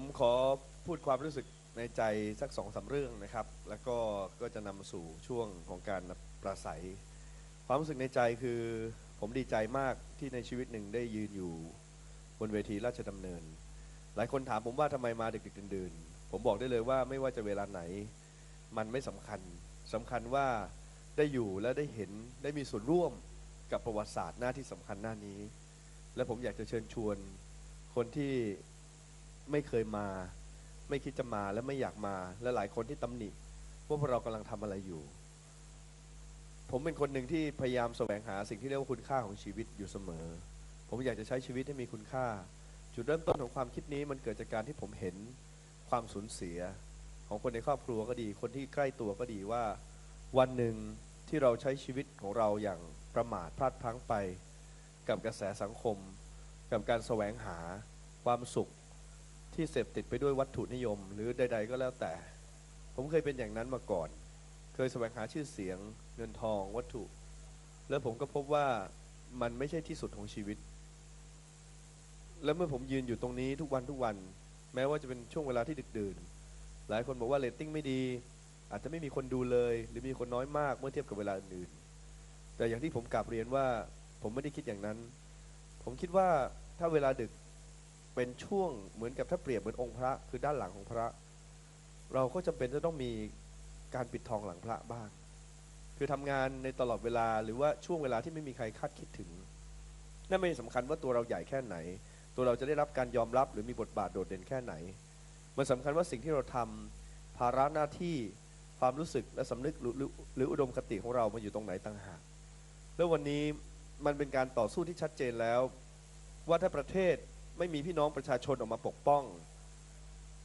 ผมขอพูดความรู้สึกในใจสักสองสามเรื่องนะครับ แล้วก็ก็จะนำมาสู่ช่วงของการประสัย ความรู้สึกในใจคือผมดีใจมากที่ในชีวิตหนึ่งได้ยืนอยู่บนเวทีราชดำเนิน หลายคนถามผมว่าทำไมมาดึกๆดื่นๆ ผมบอกได้เลยว่าไม่ว่าจะเวลาไหน มันไม่สำคัญสำคัญว่าได้อยู่และได้เห็นได้มีส่วนร่วมกับประวัติศาสตร์หน้าที่สำคัญหน้านี้ และผมอยากจะเชิญชวนคนที่ ไม่เคยมา ไม่คิดจะมาและไม่อยากมา และหลายคนที่ตำหนิว่าพวกเรากำลังทำอะไรอยู่ ผมเป็นคนหนึ่งที่พยายามแสวงหาสิ่งที่เรียกว่าคุณค่าของชีวิตอยู่เสมอ ผมอยากจะใช้ชีวิตให้มีคุณค่า จุดเริ่มต้นของความคิดนี้มันเกิดจากการที่ผมเห็นความสูญเสีย ของคนในครอบครัวก็ดี คนที่ใกล้ตัวก็ดีว่า วันหนึ่งที่เราใช้ชีวิตของเราอย่างประมาทพลาดพลั้งไป กับกระแสสังคม กับการแสวงหาความสุข ที่เสพติดไปด้วยวัตถุนิยม หรือใด ๆ ก็แล้วแต่ ผมเคยเป็นอย่างนั้นมาก่อน เคยแสวงหาชื่อเสียง เงินทองวัตถุ แล้วผมก็พบว่ามันไม่ใช่ที่สุดของชีวิต แล้วเมื่อผมยืนอยู่ตรงนี้ทุกวันทุกวัน แม้ว่าจะเป็นช่วงเวลาที่ดึกดื่น หลายคนบอกว่าเรตติ้งไม่ดี อาจจะไม่มีคนดูเลย หรือมีคนน้อยมากเมื่อเทียบกับเวลาอื่นแต่อย่างที่ผมกลับเรียนว่า ผมไม่ได้คิดอย่างนั้น ผมคิดว่าถ้าเวลาดึก เป็นช่วงเหมือนกับถ้าเปรียบเหมือนองค์พระคือด้านหลังของพระ เราก็จำเป็นจะต้องมีการปิดทองหลังพระบ้าง คือทำงานในตลอดเวลาหรือว่าช่วงเวลาที่ไม่มีใครคาดคิดถึง นั่นไม่สำคัญว่าตัวเราใหญ่แค่ไหน ตัวเราจะได้รับการยอมรับหรือมีบทบาทโดดเด่นแค่ไหน มันสำคัญว่าสิ่งที่เราทำภาระหน้าที่ความรู้สึกและสำนึกหรือหรือหรืออุดมคติของเรามันอยู่ตรงไหนต่างหากแล้ววันนี้มันเป็นการต่อสู้ที่ชัดเจนแล้ว ว่าถ้าประเทศ ไม่มีพี่น้องประชาชนออกมาปกป้อง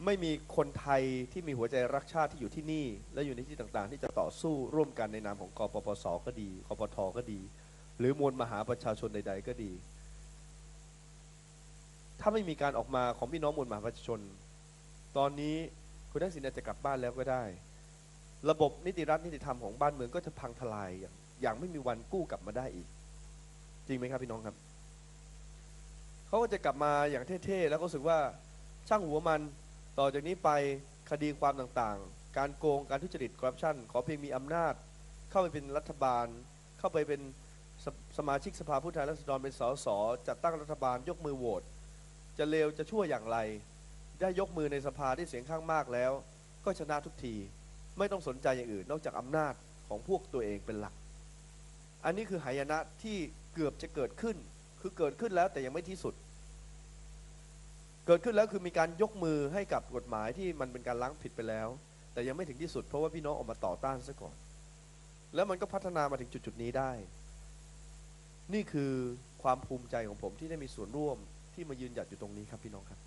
ไม่มีคนไทยที่มีหัวใจรักชาติที่อยู่ที่นี่ และอยู่ในที่ต่างๆ ที่จะต่อสู้ร่วมกันในนามของกปปสก็ดีกปทก็ดี หรือมวลมหาประชาชนใด ๆ ก็ดี ถ้าไม่มีการออกมาของพี่น้องมวลมหาประชาชน ตอนนี้คุณทักษิณอาจจะกลับบ้านแล้วก็ได้ ระบบนิติรัฐนิติธรรมของบ้านเมืองก็จะพังทลายอย่างอย่างไม่มีวันกู้กลับมาได้อีก จริงไหมครับพี่น้องครับ เขาก็จะกลับมาอย่างเท่ๆ แล้วก็รู้สึกว่าช่างหัวมันต่อจากนี้ไปคดีความต่างๆ การโกงการทุจริตคอร์รัปชันขอเพียงมีอำนาจ เข้าไปเป็นรัฐบาล เข้าไปเป็นสสมาชิกสภาผู้แทนราษฎรเป็นสสจัดตั้งรัฐบาลยกมือโหวตจะเลวจะชั่วอย่างไร ได้ยกมือในสภาที่เสียงข้างมากแล้ว ก็ชนะทุกที ไม่ต้องสนใจอย่างอื่น นอกจากอำนาจของพวกตัวเองเป็นหลัก อันนี้คือหายนะที่เกือบจะเกิดขึ้น คือเกิดขึ้นแล้วแต่ยังไม่ที่สุด เกิดขึ้นแล้วคือมีการยกมือให้กับกฎหมายที่มันเป็นการล้างผิดไปแล้ว แต่ยังไม่ถึงที่สุด เพราะว่าพี่น้องออกมาต่อต้านซะก่อน แล้วมันก็พัฒนามาถึงจุดๆนี้ได้ นี่คือความภูมิใจของผมที่ได้มีส่วนร่วมที่มายืนหยัดอยู่ตรงนี้ครับพี่น้องครับ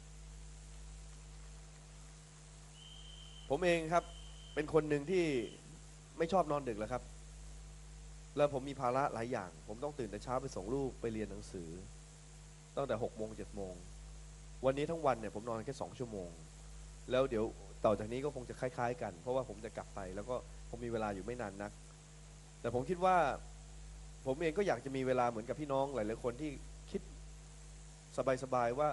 ผมเองครับเป็นคนหนึ่งที่ไม่ชอบนอนดึกแล้วครับ แล้วผมมีภาระหลายอย่าง ผมต้องตื่นแต่เช้าไปส่งลูกไปเรียนหนังสือ ตั้งแต่หกโมงเจ็ดโมง วันนี้ทั้งวันเนี่ยผมนอนแค่สองชั่วโมง แล้วเดี๋ยวต่อจากนี้ก็คงจะคล้าย ๆ กัน เพราะว่าผมจะกลับไป แล้วก็ผมมีเวลาอยู่ไม่นานนัก แต่ผมคิดว่า ผมเองก็อยากจะมีเวลาเหมือนกับพี่น้องหลายๆคนที่คิดสบายๆว่า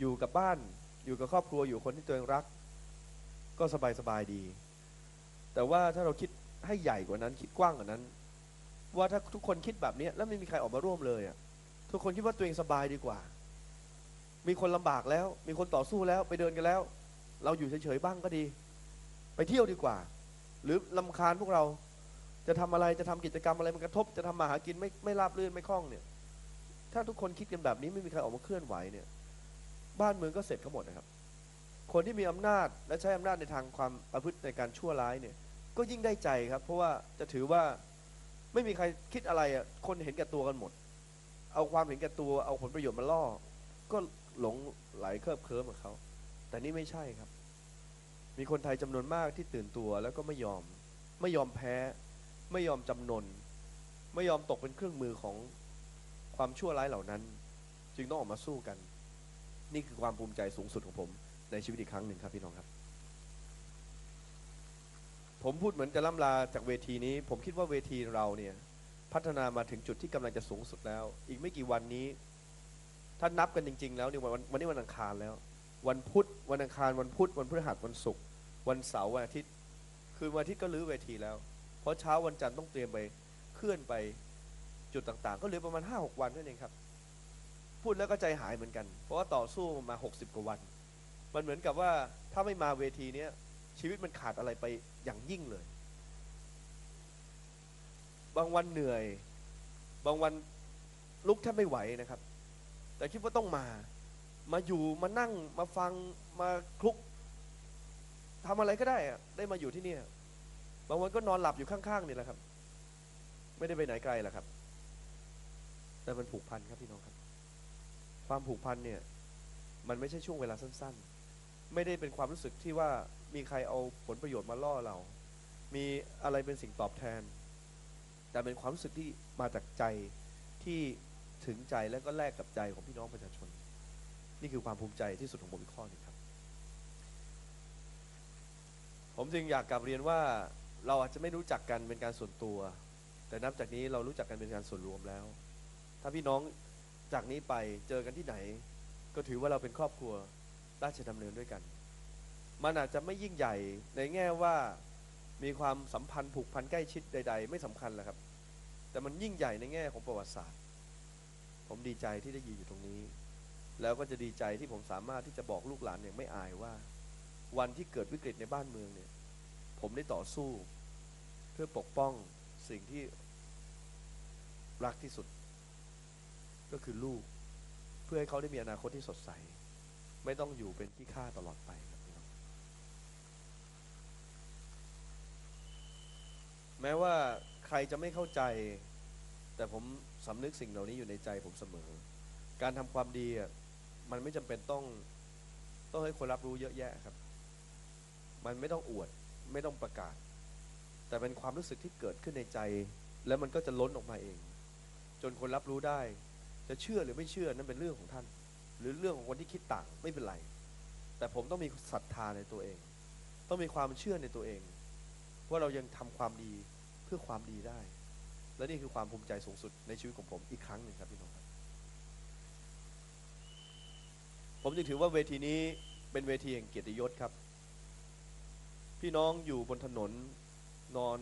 อยู่กับบ้าน อยู่กับครอบครัวอยู่คนที่ตัวเองรัก ก็สบายๆดี แต่ว่าถ้าเราคิดให้ใหญ่กว่านั้นคิดกว้างกว่านั้น ว่าถ้าทุกคนคิดแบบนี้แล้วไม่มีใครออกมาร่วมเลยอะทุกคนคิดว่าตัวเองสบายดีกว่า มีคนลำบากแล้ว มีคนต่อสู้แล้วไปเดินกันแล้ว เราอยู่เฉยๆบ้างก็ดี ไปเที่ยวดีกว่า หรือลำคาญพวกเราจะทำอะไรจะทำกิจกรรมอะไรมันกระทบ จะทำมาหากินไม่ไม่ราบรื่นไม่คล่องเนี่ย ถ้าทุกคนคิดกันแบบนี้ไม่มีใครออกมาเคลื่อนไหวเนี่ย บ้านเมืองก็เสร็จกันหมดนะครับ คนที่มีอำนาจและใช้อำนาจในทางความประพฤติในการชั่วร้ายเนี่ย ก็ยิ่งได้ใจครับ เพราะว่าจะถือว่า ไม่มีใครคิดอะไรอะคนเห็นแก่ตัวกันหมด เอาความเห็นแก่ตัวเอาผลประโยชน์มาล่อ ก็หลงไหลเคลิบเคลิ้มกับเขาแต่นี่ไม่ใช่ครับ มีคนไทยจำนวนมากที่ตื่นตัวแล้วก็ไม่ยอม ไม่ยอมแพ้ ไม่ยอมจำนน ไม่ยอมตกเป็นเครื่องมือของความชั่วร้ายเหล่านั้น จึงต้องออกมาสู้กัน นี่คือความภูมิใจสูงสุดของผมในชีวิตอีกครั้งหนึ่งครับพี่น้องครับ ผมพูดเหมือนจะล่ำลาจากเวทีนี้ ผมคิดว่าเวทีเราเนี่ยพัฒนามาถึงจุดที่กำลังจะสูงสุดแล้ว อีกไม่กี่วันนี้ ถ้านับกันจริง ๆ แล้วเนี่ยวันวันนี้วันอังคารแล้ว วันพุธวันอังคารวันพุธวันพฤหัสวันศุกร์วันเสาร์วันอาทิตย์ คือวันอาทิตย์ก็รื้อเวทีแล้ว เพราะเช้าวันจันทร์ต้องเตรียมไปเคลื่อนไปจุดต่าง ๆ ก็เหลือประมาณ 5-6 วันนั่นเองครับ พูดแล้วก็ใจหายเหมือนกัน เพราะว่าต่อสู้มา 60 กว่าวัน มันเหมือนกับว่าถ้าไม่มาเวทีเนี้ย ชีวิตมันขาดอะไรไปอย่างยิ่งเลย บางวันเหนื่อย บางวันลุกแทบไม่ไหวนะครับ แต่คิดว่าต้องมา มาอยู่มานั่งมาฟังมาคลุกทำอะไรก็ได้อะได้มาอยู่ที่นี่บางวันก็นอนหลับอยู่ข้างๆนี่แหละครับ ไม่ได้ไปไหนไกลหรอกครับ แต่มันผูกพันครับพี่น้องครับ ความผูกพันเนี่ย มันไม่ใช่ช่วงเวลาสั้น ๆ ไม่ได้เป็นความรู้สึกที่ว่า มีใครเอาผลประโยชน์มาล่อเรา มีอะไรเป็นสิ่งตอบแทน แต่เป็นความรู้สึกที่มาจากใจที่ถึงใจแล้วก็แลกกับใจของพี่น้องประชาชน นี่คือความภูมิใจที่สุดของผมอีกข้อหนึงครับ ผมจึงอยากกลับเรียนว่าเราอาจจะไม่รู้จักกันเป็นการส่วนตัว แต่นับจากนี้เรารู้จักกันเป็นการส่วนรวมแล้ว ถ้าพี่น้องจากนี้ไปเจอกันที่ไหน ก็ถือว่าเราเป็นครอบครัวราชดำเนินด้วยกัน มันอาจจะไม่ยิ่งใหญ่ในแง่ว่ามีความสัมพันธ์ผูกพันใกล้ชิดใด ๆ ไม่สำคัญแหละครับ แต่มันยิ่งใหญ่ในแง่ของประวัติศาสตร์ ผมดีใจที่ได้ยืนอยู่ตรงนี้ แล้วก็จะดีใจที่ผมสามารถที่จะบอกลูกหลานอย่างไม่อายว่า วันที่เกิดวิกฤตในบ้านเมืองเนี่ย ผมได้ต่อสู้ เพื่อปกป้องสิ่งที่รักที่สุด ก็คือลูก เพื่อให้เขาได้มีอนาคตที่สดใส ไม่ต้องอยู่เป็นขี้ข้าตลอดไปครับพี่น้อง แม้ว่าใครจะไม่เข้าใจ แต่ผมสำนึกสิ่งเหล่านี้อยู่ในใจผมเสมอ การทำความดีมันไม่จำเป็นต้องต้องให้คนรับรู้เยอะแยะครับ มันไม่ต้องอวดไม่ต้องประกาศ แต่เป็นความรู้สึกที่เกิดขึ้นในใจ แล้วมันก็จะล้นออกมาเอง จนคนรับรู้ได้ จะเชื่อหรือไม่เชื่อนั่นเป็นเรื่องของท่าน หรือเรื่องของคนที่คิดต่างไม่เป็นไร แต่ผมต้องมีศรัทธาในตัวเอง ต้องมีความเชื่อในตัวเอง ว่าเรายังทำความดีเพื่อความดีได้ และนี่คือความภูมิใจสูงสุดในชีวิตของผมอีกครั้งหนึ่งครับพี่น้องครับ ผมจึงถือว่าเวทีนี้เป็นเวทีแห่งเกียรติยศครับ พี่น้องอยู่บนถนนนอน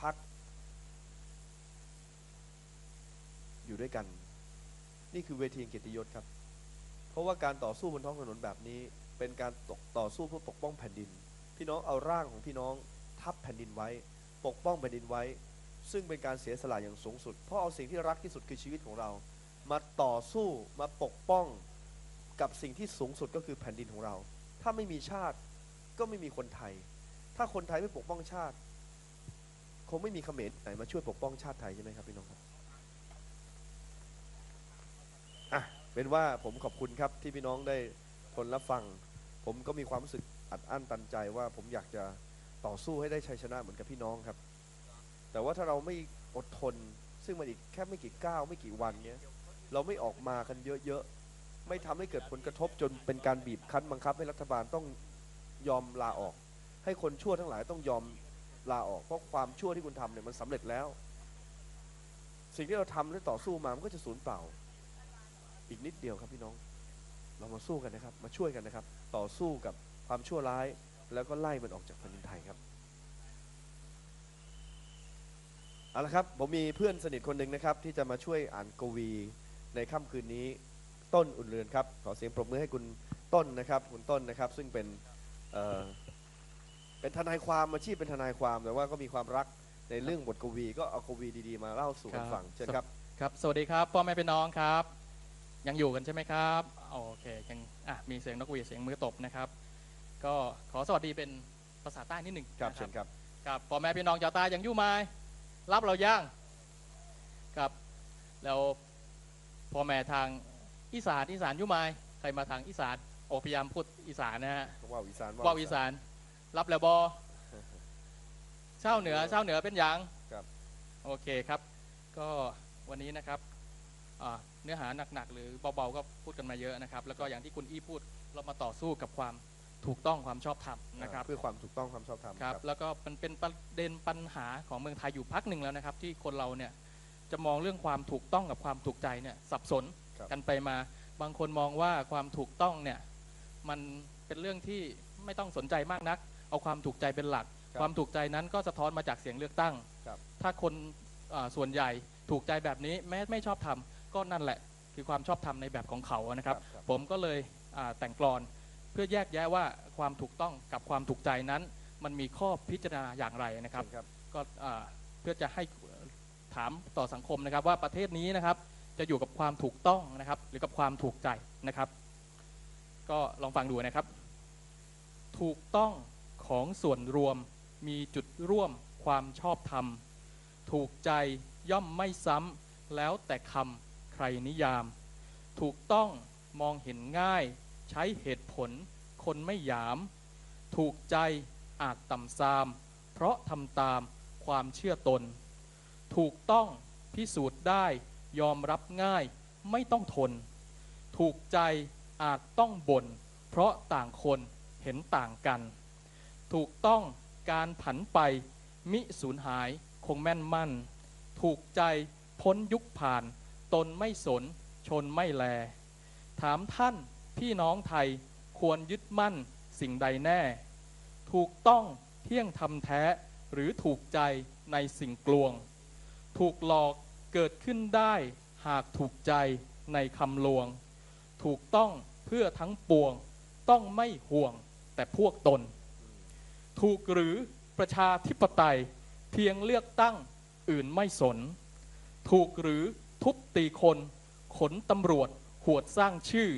พัก อยู่ด้วยกัน นี่คือเวทีแห่งเกียรติยศครับ เพราะว่าการต่อสู้บนท้องถนนแบบนี้ เป็นการต่อสู้เพื่อปกป้องแผ่นดิน พี่น้องเอาร่างของพี่น้อง ทับแผ่นดินไว้ ปกป้องแผ่นดินไว้ ซึ่งเป็นการเสียสละอย่างสูงสุด เพราะเอาสิ่งที่รักที่สุดคือชีวิตของเรา มาต่อสู้มาปกป้องกับสิ่งที่สูงสุดก็คือแผ่นดินของเรา ถ้าไม่มีชาติก็ไม่มีคนไทย ถ้าคนไทยไม่ปกป้องชาติ คงไม่มีเขมรไหนมาช่วยปกป้องชาติไทยใช่ไหมครับพี่น้องครับอะเป็นว่าผมขอบคุณครับที่พี่น้องได้ทนรับฟัง ผมก็มีความรู้สึกอัดอั้นตันใจว่าผมอยากจะ ต่อสู้ให้ได้ชัยชนะเหมือนกับพี่น้องครับ แต่ว่าถ้าเราไม่อดทน ซึ่งมันอีกแค่ไม่กี่ก้าวไม่กี่วันเนี้ยเราไม่ออกมากันเยอะๆ ไม่ทำให้เกิดผลกระทบจนเป็นการบีบคั้นบังคับให้รัฐบาลต้องยอมลาออก ให้คนชั่วทั้งหลายต้องยอมลาออกเพราะความชั่วที่คุณทำเนี่ยมันสำเร็จแล้ว สิ่งที่เราทำและต่อสู้มามันก็จะสูญเปล่า อีกนิดเดียวครับพี่น้อง เรามาสู้กันนะครับ มาช่วยกันนะครับ ต่อสู้กับความชั่วร้าย แล้วก็ไล่มันออกจากแผ่นดินไทยครับเอาละครับผมมีเพื่อนสนิทคนหนึ่งนะครับ ที่จะมาช่วยอ่านกวีในค่ำคืนนี้ต้นอุ่นเรือนครับ ขอเสียงปรบมือให้คุณต้นนะครับ คุณต้นนะครับ ซึ่งเป็นเอ่อเป็นทนายความอาชีพเป็นทนายความแต่ว่าก็มีความรักในเรื่องบทกวี ก็เอากวีดีๆ มาเล่าสู่กันฟังเชิญครับ ครับ สวัสดีครับพ่อแม่พี่น้องครับ ยังอยู่กันใช่ไหมครับ โอเคยังอะมีเสียงนกหวีดเสียงมือตบนะครับ ก็ขอสวัสดีเป็นภาษาใต้นิดหนึ่งครับนะเชิญครับครับพ่อแม่พี่น้องชาวใต้ยังอยู่ไหมรับเราย่างครับแล้วพ่อแม่ทางอีสานอีสานอยู่ไหมใครมาทางอีสานโอพยายามพูดอีสานนะฮะว่าวอีสานว่าวอีสาน รับแล้วบอเช่าวเหนือเช่าวเหนือเป็นหยังครับโอเคครับ ก็วันนี้นะครับอ่าเนื้อหาหนักๆ หรือเบาๆก็พูดกันมาเยอะนะครับ แล้วก็อย่างที่คุณอี้พูดเรามาต่อสู้กับความ ถูกต้องความชอบธรรมนะครับเพื่อความถูกต้องความชอบธรรมครับแล้วก็มันเป็นประเด็นปัญหาของเมืองไทยอยู่พักหนึ่งแล้วนะครับ ที่คนเราเนี่ยจะมองเรื่องความถูกต้องกับความถูกใจเนี่ยสับสนครับกันไปมาบางคนมองว่าความถูกต้องเนี่ยมันเป็นเรื่องที่ไม่ต้องสนใจมากนัก เอาความถูกใจเป็นหลักครับความถูกใจนั้นก็สะท้อนมาจากเสียงเลือกตั้งครับถ้าคนอ่าส่วนใหญ่ถูกใจแบบนี้แม้ไม่ชอบทำก็นั่นแหละ คือความชอบธรรมในแบบของเขานะครับครับผมก็เลยอ่าแต่งกลอน เพื่อแยกแยะว่าความถูกต้องกับความถูกใจนั้น มันมีข้อพิจารณาอย่างไรนะครับเชิญครับก็อ่าเพื่อจะให้ถามต่อสังคมนะครับ ว่าประเทศนี้นะครับ จะอยู่กับความถูกต้องนะครับ หรือกับความถูกใจนะครับ ก็ลองฟังดูนะครับ ถูกต้องของส่วนรวมมีจุดร่วมความชอบธรรม ถูกใจย่อมไม่ซ้ำแล้วแต่คำใครนิยาม ถูกต้องมองเห็นง่าย ใช้เหตุผล คนไม่หยาม ถูกใจอาจต่ำซาม เพราะทำตามความเชื่อตน ถูกต้องพิสูจน์ได้ยอมรับง่ายไม่ต้องทน ถูกใจอาจต้องบ่น เพราะต่างคนเห็นต่างกัน ถูกต้องการผันไป มิสูญหายคงแม่นมั่น ถูกใจพ้นยุคผ่าน ตนไม่สนชนไม่แล ถามท่าน พี่น้องไทยควรยึดมั่นสิ่งใดแน่ ถูกต้องเที่ยงธรรมแท้หรือถูกใจในสิ่งกลวง ถูกหลอกเกิดขึ้นได้หากถูกใจในคำลวง ถูกต้องเพื่อทั้งปวง ต้องไม่ห่วงแต่พวกตน ถูกหรือประชาธิปไตยเพียงเลือกตั้งอื่นไม่สน ถูกหรือทุบตีคน ขนตำรวจหวดสร้างชื่อ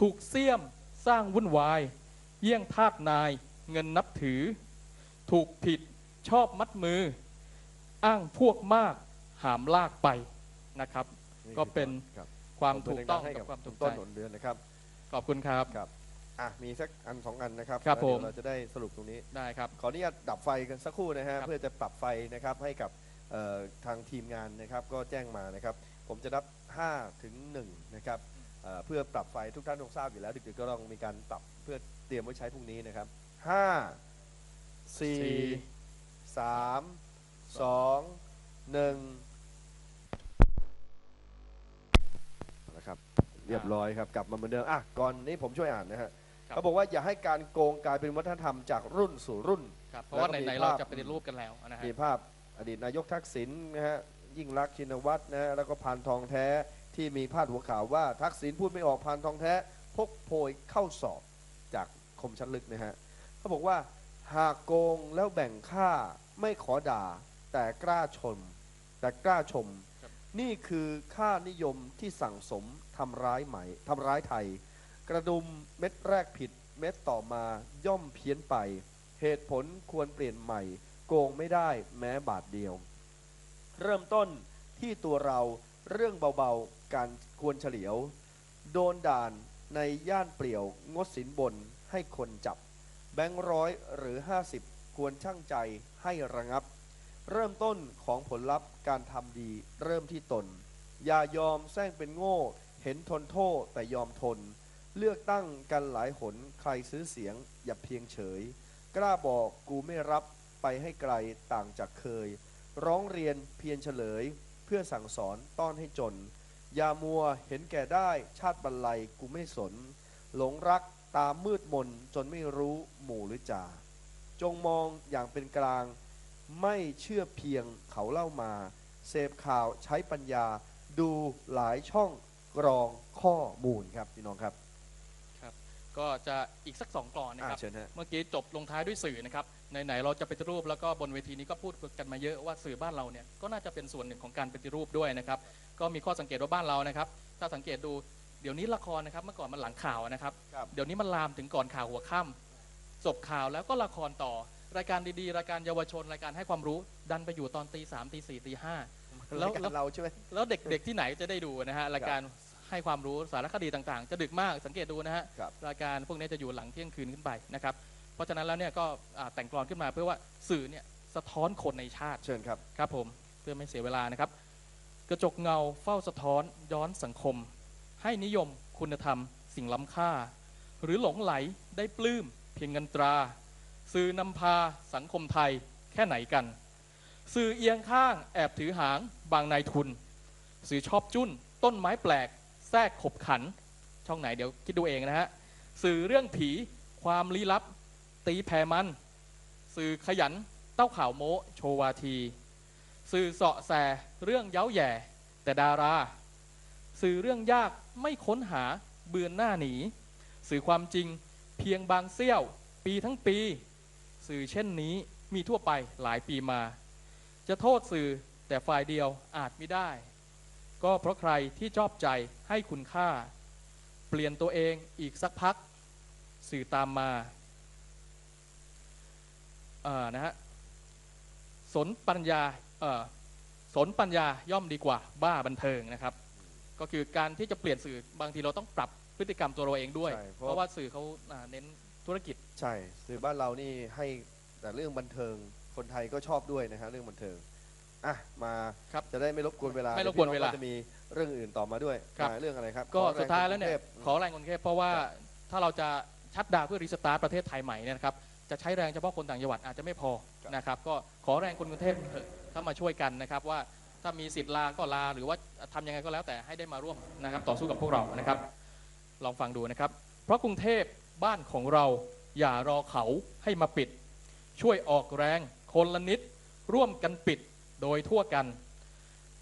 ถูกเสี่ยมสร้างวุ่นวาย เยี่ยงทาสนายเงินนับถือ ถูกผิดชอบมัดมือ อ้างพวกมากหามลากไปนะครับ ก็เป็นครับความถูกต้องให้กับความถูกต้ใจนหนเดือนนะครับ ขอบคุณครับครับอะมีสักอันสองอันนะครับครับแล้วเดี๋ยวผมเราจะได้สรุปตรงนี้ได้ครับขออนุญาตดับไฟกันสักครู่นะฮะครับเพื่อจะปรับไฟนะครับให้กับเอ่อทางทีมงานนะครับก็แจ้งมานะครับ ผมจะนับ5ถึง1นะครับ เอ่อเพื่อปรับไฟทุกท่านคงทราบอยู่แล้วดึกๆก็ต้องมีการปรับเพื่อเตรียมไว้ใช้พรุ่งนี้นะครับ5สี่4 3 2 1นะครับเรียบร้อยครับกลับมาเหมือนเดิมอะก่อนนี้ผมช่วยอ่านนะฮะครับเขาบอกว่าอย่าให้การโกงกลายเป็นวัฒนธรรมจากรุ่นสู่รุ่นครับเพราะว่าแล้วก็มีไหนๆเราภาพจะปฏิรูปกันแล้วนะฮะมีภาพอดีตนายกทักษิณนะฮะยิ่งรักษณ์ชินวัตรนะฮะแล้วก็พานทองแท้ ที่มีพาดหัวข่าวว่าทักษิณพูดไม่ออกพานทองแท้ พกโพยเข้าสอบจากคมชัดลึกนะฮะเขาบอกว่าหากโกงแล้วแบ่งค่าไม่ขอด่า แต่กล้าชม แต่กล้าชม นี่คือค่านิยมที่สั่งสมทำร้ายไหม่ทำร้ายไทย กระดุมเม็ดแรกผิด เม็ดต่อมาย่อมเพี้ยนไป เหตุผลควรเปลี่ยนใหม่ โกงไม่ได้แม้บาทเดียว เริ่มต้นที่ตัวเราเรื่องเบาๆ การควรเฉลียว โดนด่านในย่านเปลี่ยว งดสินบนให้คนจับ แบงค์ร้อยหรือ 50 ควรช่างใจให้ระงับ เริ่มต้นของผลลัพธ์การทำดีเริ่มที่ตน อย่ายอมแซงเป็นโง่ เห็นทนโทษแต่ยอมทน เลือกตั้งกันหลายหนใครซื้อเสียง อย่าเพียงเฉย กล้าบอกกูไม่รับไปให้ไกลต่างจากเคย ร้องเรียนเพียงเฉลย เพื่อสั่งสอนต้อนให้จน อย่ามัวเห็นแก่ได้ชาติบรรลัยกูไม่สน หลงรักตามมืดมนจนไม่รู้หมู่หรือจ่าจงมองอย่างเป็นกลาง ไม่เชื่อเพียงเขาเล่ามา เสพข่าวใช้ปัญญา ดูหลายช่องกรองข้อมูลครับพี่น้องครับ ก็จะอีกสักสองกรอนนะอ่าครับเชิญฮะ เมื่อกี้จบลงท้ายด้วยสื่อนะครับ ไหนๆเราจะปฏิรูปแล้วก็บนเวทีนี้ก็พูดกันมาเยอะว่าสื่อบ้านเราเนี่ยก็น่าจะเป็นส่วนหนึ่งของการปฏิรูปด้วยนะครับ ก็มีข้อสังเกตว่าบ้านเรานะครับ ถ้าสังเกตดูเดี๋ยวนี้ละครนะครับ เมื่อก่อนมันหลังข่าวนะครับ ครับ เดี๋ยวนี้มันลามถึงก่อนข่าวหัวค่ำจบข่าวแล้วก็ละครต่อ รายการดีๆ รายการเยาวชนรายการให้ความรู้ดันไปอยู่ตอนตีสามตีสี่ตีห้า แล้ว รายการเราใช่ไหม แล้วเด็กๆ ที่ไหนจะได้ดูนะฮะรายการให้ความรู้สารคดีต่างๆ จะดึกมากสังเกตดูนะฮะครับ รายการพวกนี้จะอยู่หลังเที่ยงคืนขึ้นไปนะครับเพ ราะฉะนั้นแล้วเนี่ยก็อ่าแต่งกลอนขึ้นมาเพื่อว่าสื่อเนี่ยสะท้อนคนในชาติเชิญครับครับผมเพื่อไม่เสียเวลานะครับ กระจกเงาเฝ้าสะท้อนย้อนสังคม ให้นิยมคุณธรรม สิ่งล้ำค่า หรือหลงไหลได้ปลื้มเพียงเงินตรา สื่อนำพาสังคมไทยแค่ไหนกัน สื่อเอียงข้างแอบถือหางบางนายทุน สื่อชอบจุ้น ต้นไม้แปลก แทรกขบขัน ช่องไหนเดี๋ยวคิดดูเองนะฮะสื่อเรื่องผีความลี้ลับ ตีแผ่มัน สื่อขยันเต้าข่าวโมโชวาที สื่อเสาะแสเรื่องเย้าแย่ แต่ดารา สื่อเรื่องยากไม่ค้นหาเบือนหน้าหนี สื่อความจริงเพียงบางเสี้ยว ปีทั้งปี สื่อเช่นนี้มีทั่วไปหลายปีมา จะโทษสื่อแต่ฝ่ายเดียวอาจไม่ได้ ก็เพราะใครที่ชอบใจให้คุณค่า เปลี่ยนตัวเองอีกสักพัก สื่อตามมาอ่า นะฮะสนปัญญาเอ่อสนปัญญาย่อมดีกว่าบ้าบันเทิงนะครับ ก็คือการที่จะเปลี่ยนสื่อบางทีเราต้องปรับพฤติกรรมตัวเราเองด้วย ใช่เพเพราะราะว่าสื่อเขาอ่าเน้นธุรกิจ ใช่สื่อบ้านเรานี่ให้แต่เรื่องบันเทิงคนไทยก็ชอบด้วยนะฮะเรื่องบันเทิงอะมาครับจะได้ไม่รบกวนเวลาไม่รบกวนเวลาดี๋ยพี่องจะมีเรื่องอื่นต่อมาด้วยครับอ่าเรื่องอะไรครับก็ขอแรงสุดท้ายแล้วเนี่ย กรุงทพ ขอแรงคนกรุงเทพเพราะว่าถ้าเราจะชัดดาวน์เพื่อรีสตาร์ทประเทศไทยใหม่เนี่ยนะครับ จะใช้แรงเฉพาะคนต่างจังหวัดอาจจะไม่พอนะครับก็ขอแรงคนกรุงเทพเข้ามาช่วยกันนะครับว่าถ้ามีสิทธิ์ลาก็ลาหรือว่าทำยังไงก็แล้วแต่ให้ได้มาร่วมนะครับต่อสู้กับพวกเรานะครับ ลองฟังดูนะครับ เพราะกรุงเทพบ้านของเราอย่ารอเขาให้มาปิด ช่วยออกแรงคนละนิด ร่วมกันปิดโดยทั่วกัน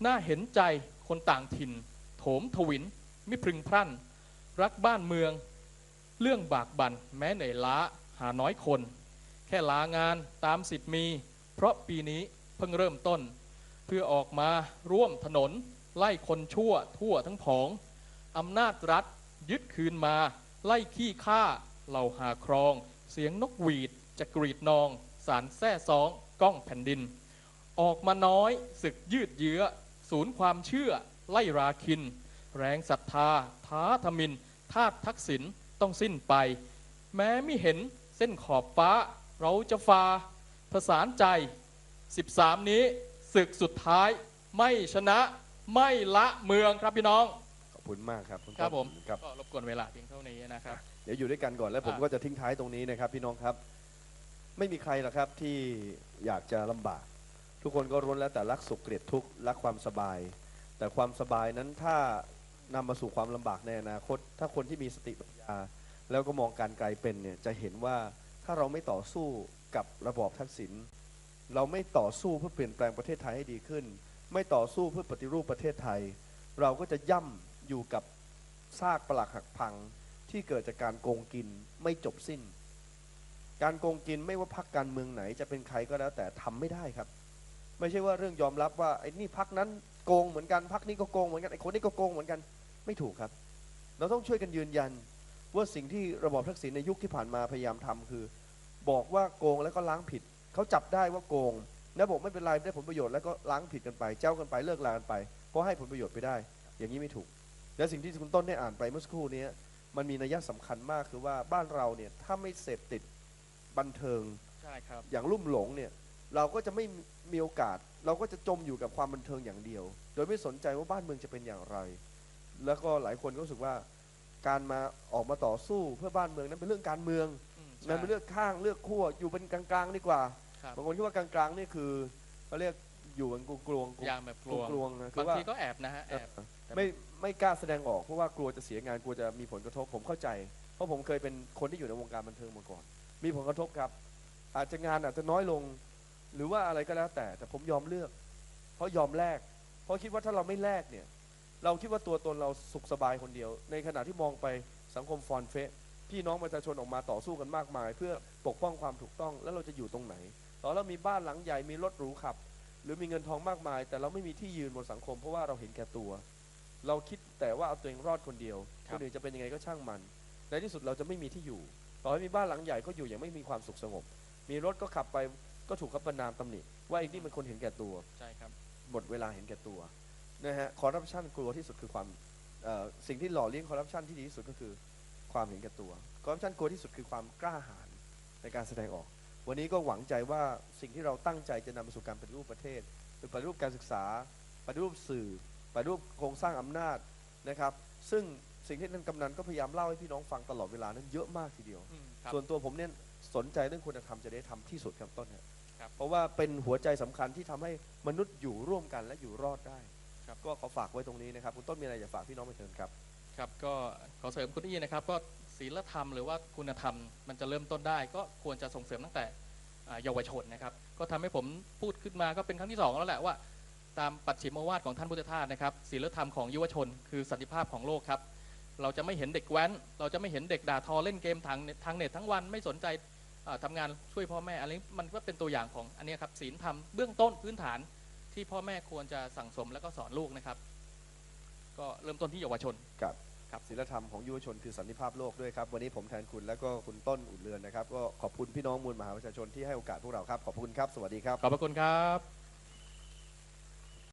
น่าเห็นใจคนต่างถิ่น โถมทวิน มิพรึงพรั่น รักบ้านเมือง เรื่องบากบั่นแม้เหนื่อยล้าหาน้อยคน แค่ลางานตามสิทธิ์มี เพราะปีนี้เพิ่งเริ่มต้น เพื่อออกมาร่วมถนน ไล่คนชั่วทั่วทั้งผองอำนาจรัฐยึดคืนมา ไล่ขี้ข้าเหล่าหาครอง เสียงนกหวีดจะกรีดนอง สารแซ่ซองก้องแผ่นดิน ออกมาน้อยศึกยืดเยื้อ ศูนย์ความเชื่อ ไล่ราคิน แรงศรัทธา ท้าทมินทาตทักษิณต้องสิ้นไป แม้ไม่เห็นเส้นขอบฟ้า เราจะฟาประสานใจ 13 นี้ศึกสุดท้ายไม่ชนะไม่ละเมืองครับพี่น้อง ขอบคุณมากครับณครับผมครับก็รบกวนเวลาเพียงเท่านี้นะครับ เดี๋ยวอยู่ด้วยกันก่อนแล้วผมอะก็จะทิ้งท้ายตรงนี้นะครับ พี่น้องครับ ไม่มีใครหรอกครับที่อยากจะลำบาก ทุกคนก็ร้วนแล้วแต่รักสุขเกลียดทุกข์รักความสบาย แต่ความสบายนั้นถ้านำมาสู่ความลำบากในอนาคต ถ้าคนที่มีสติปัญญา แล้วก็มองการไกลเป็นเนี่ยจะเห็นว่า ถ้าเราไม่ต่อสู้กับระบอบทักษิณเราไม่ต่อสู้เพื่อเปลี่ยนแปลงประเทศไทยให้ดีขึ้น ไม่ต่อสู้เพื่อปฏิรูปประเทศไทย เราก็จะย่ำอยู่กับซากปลักหักพังที่เกิดจากการโกงกินไม่จบสิ้น การโกงกินไม่ว่าพักการเมืองไหนจะเป็นใครก็แล้วแต่ทำไม่ได้ครับ ไม่ใช่ว่าเรื่องยอมรับว่าไอ้นี่พักนั้นโกงเหมือนกันพักนี้ก็โกงเหมือนกันไอ้คนนี้ก็โกงเหมือนกัน ไม่ถูกครับ เราต้องช่วยกันยืนยัน ว่าสิ่งที่ระบอบทักษิณในยุคที่ผ่านมาพยายามทำคือ บอกว่าโกงแล้วก็ล้างผิด เขาจับได้ว่าโกงแล้วบอกไม่เป็นไรได้ผลประโยชน์แล้วก็ล้างผิดกันไป เจ้ากันไปเลิกลากันไป เพราะให้ผลประโยชน์ไปได้ อย่างนี้ไม่ถูก และสิ่งที่คุณต้นได้อ่านไปเมื่อสักครู่นี้มันมีนัยสำคัญมากคือว่าบ้านเราเนี่ยถ้าไม่เสพติดบันเทิงใช่ครับอย่างลุ่มหลงเนี่ยเราก็จะไม่มีโอกาส เราก็จะจมอยู่กับความบันเทิงอย่างเดียว โดยไม่สนใจว่าบ้านเมืองจะเป็นอย่างไร แล้วก็หลายคนก็รู้สึกว่า การมาออกมาต่อสู้เพื่อบ้านเมืองนั้นเป็นเรื่องการเมืองอืมนั้นเป็นเลือกข้างเลือกขั้วอยู่เป็นกลางๆดีกว่าครับ บางคนคิดว่ากลางๆนี่คือเขาเรียกอยู่เป็นกลวงๆอย่างแบบกลัวกลวงๆนะคืบางอว่า ทีก็แอบนะฮะแอบไม่ไม่กล้าแสดงออกเพราะว่ากลัวจะเสียงานกลัวจะมีผลกระทบผมเข้าใจ เพราะผมเคยเป็นคนที่อยู่ในวงการบันเทิงมาก่อน มีผลกระทบครับ อาจจะงานอาจจะน้อยลง หรือว่าอะไรก็แล้วแต่ แต่ผมยอมเลือก เพราะยอมแลกเพราะคิดว่าถ้าเราไม่แลกเนี่ย เราคิดว่าตัวตนเราสุขสบายคนเดียว ในขณะที่มองไปสังคมฟอนเฟะพี่น้องประชาชนออกมาต่อสู้กันมากมาย เพื่อปกป้องความถูกต้องแล้วเราจะอยู่ตรงไหนตอนเรามีบ้านหลังใหญ่มีรถหรูขับ หรือมีเงินทองมากมาย แต่เราไม่มีที่ยืนบนสังคม เพราะว่าเราเห็นแก่ตัว เราคิดแต่ว่าเอาตัวเองรอดคนเดียวคครับนอื่นจะเป็นยังไงก็ช่างมัน ในที่สุดเราจะไม่มีที่อยู่ต่อให้มีบ้านหลังใหญ่ก็อยู่อย่างไม่มีความสุขสงบ มีรถก็ขับไปก็ถูกเขาประนามตำหนิว่าไอ้นี่มันคนเห็นแก่ตัวใช่ครับหมดเวลาเห็นแก่ตัว นะฮะคอร์รัปชันกลัวที่สุดคือความเอ่อสิ่งที่หล่อเลี้ยงคอร์รัปชันที่ดีที่สุดก็คือความเห็นแก่ตัวคอร์รัปชันกลัวที่สุดคือความกล้าหาญในการแสดงออก วันนี้ก็หวังใจว่าสิ่งที่เราตั้งใจจะนำไปสู่การปฏิรูปประเทศเป็นปฏิรูปการศึกษาปฏิรูปสื่อปฏิรูปโครงสร้างอำนาจนะครับ ซึ่งสิ่งที่ท่านกำนันก็พยายามเล่าให้พี่น้องฟังตลอดเวลานั้นเยอะมากทีเดียวอืมครับส่วนตัวผมเนี่ยสนใจเรื่องคุณธรรมจะได้ทำที่สุดครับต้นเนี่ยครับเพราะว่าเป็นหัวใจสำคัญที่ทำให้มนุษย์อยู่ร่วมกันและอยู่รอดได้ ครับ ก็ขอฝากไว้ตรงนี้นะครับ คุณต้นมีอะไรจะฝากพี่น้องไปเชิญครับ ครับ ก็ขอเสริมคุณอี้นะครับ ก็ศีลธรรมหรือว่าคุณธรรมมันจะเริ่มต้นได้ ก็ควรจะส่งเสริมตั้งแต่อ่าเยาวชนนะครับ ก็ทำให้ผมพูดขึ้นมาก็เป็นครั้งที่สองแล้วแหละว่า ตามปัจฉิมโอวาทของท่านพุทธทาสนะครับศีลธรรมของยุวชน คือสันติภาพของโลกครับ เราจะไม่เห็นเด็กแว้น เราจะไม่เห็นเด็กด่าทอเล่นเกมทางทางเน็ตทั้งวันไม่สนใจอ่าทำงานช่วยพ่อแม่อะไรมันก็เป็นตัวอย่างของอันเนี้ยครับศีลธรรมเบื้องต้นพื้นฐาน ที่พ่อแม่ควรจะสั่งสมแล้วก็สอนลูกนะครับ ก็เริ่มต้นที่เยาวชนกับครับศีลธรรมของยุวชนคือสันติภาพโลกด้วยครับ วันนี้ผมแทนคุณแล้วก็คุณต้นอุ่นเรือนนะครับ ก็ขอบคุณพี่น้องมวลมหาประชาชนที่ให้โอกาสพวกเราครับ ขอบคุณครับ สวัสดีครับ ขอบพระคุณครับ